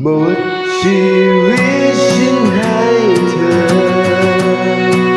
หมดชีวิตฉันให้เธอ